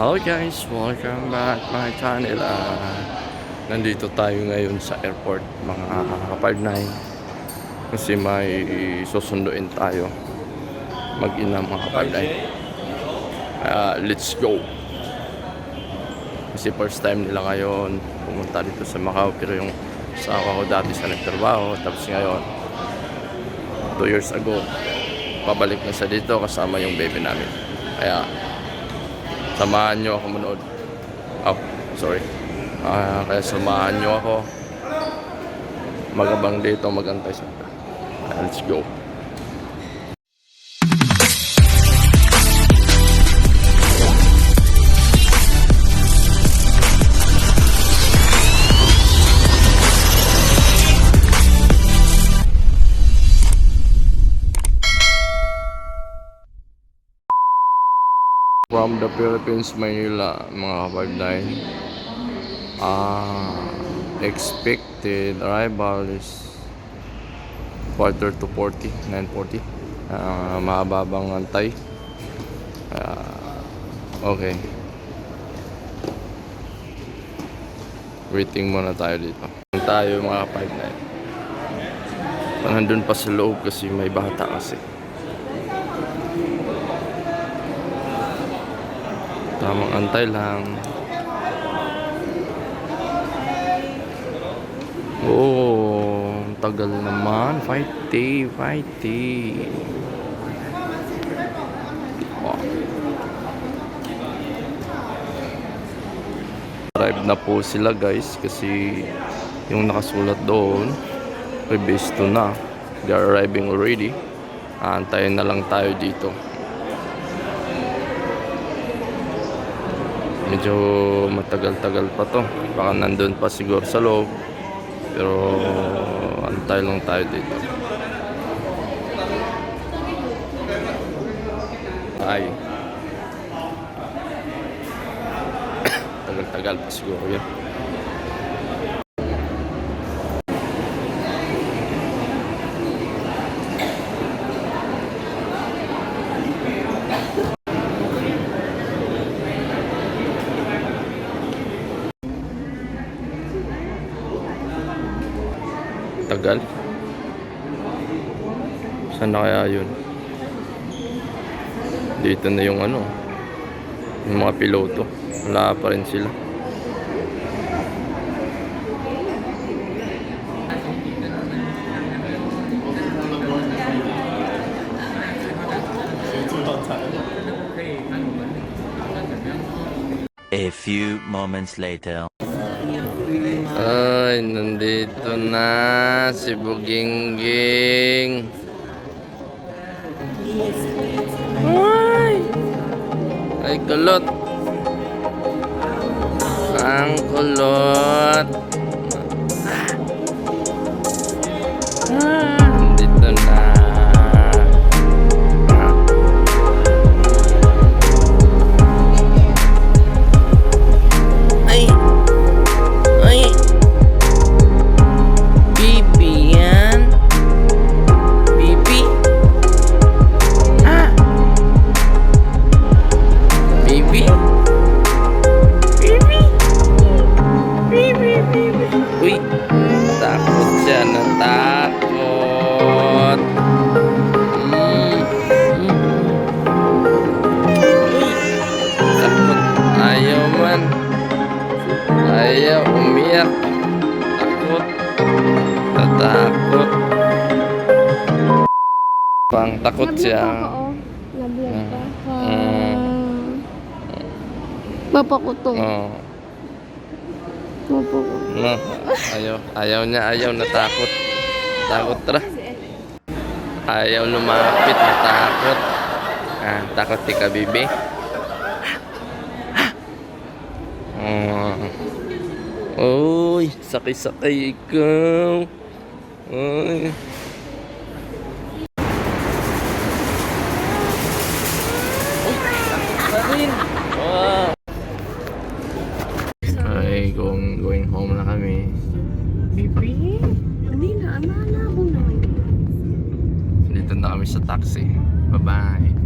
Hello guys, welcome back my channel. Ah, nandito tayo ngayon sa airport, mga kapag 9 kasi may susunduin tayo. Mag-ina mga kapag 9 let's go. Kasi first time nila ngayon pumunta dito sa Macau. Pero yung asawa ko dati sa nagtrabaho tapos ngayon 2 years ago pabalik na sa dito kasama yung baby namin. Kaya samahan nyo ako manood. Oh sorry. Ah, kaya samahan nyo ako. Magabang dito magantay sa let's go From the Philippines, Manila, mga kapagday. Ah, expected arrival is quarter to 40, 9.40. Ah, mahababang antay. Ah, okay. Waiting muna tayo dito. Tayo mga kapagday. Nandun pa sa loob kasi may bata kasi. Tamang antay lang. Oh, tagal naman. Fighty, fighty. Arrive na po sila guys kasi yung nakasulat doon release to na. They are arriving already. Aantayin na lang tayo dito. Medyo matagal-tagal pa to. Baka nandun pa siguro sa loob. Pero antay lang tayo dito. Ay. Tagal-tagal pa siguro yun tagal saan na kaya yun? Dito na yung ano yung mga piloto. Wala pa rin sila. A few moments later. Ay nandito na si Bugingging. Ay ay kulot. Ang kulot Uy Takot siya natakot mm. Mm. Uy Takot Ayaw man Ayaw umiyak Takot Natakot Pang takot siya Nabiyak pa. Mm. Papa ko to. Oh, Ko. no. Ayaw, ayaw niya, ayaw, natakot. Takot tara. Ayaw lumapit, natakot. Ah, takot di ka, bibi. Oh. Uy, sakay-sakay ikaw. Uy. Na. Kami sa taxi. Bye-bye.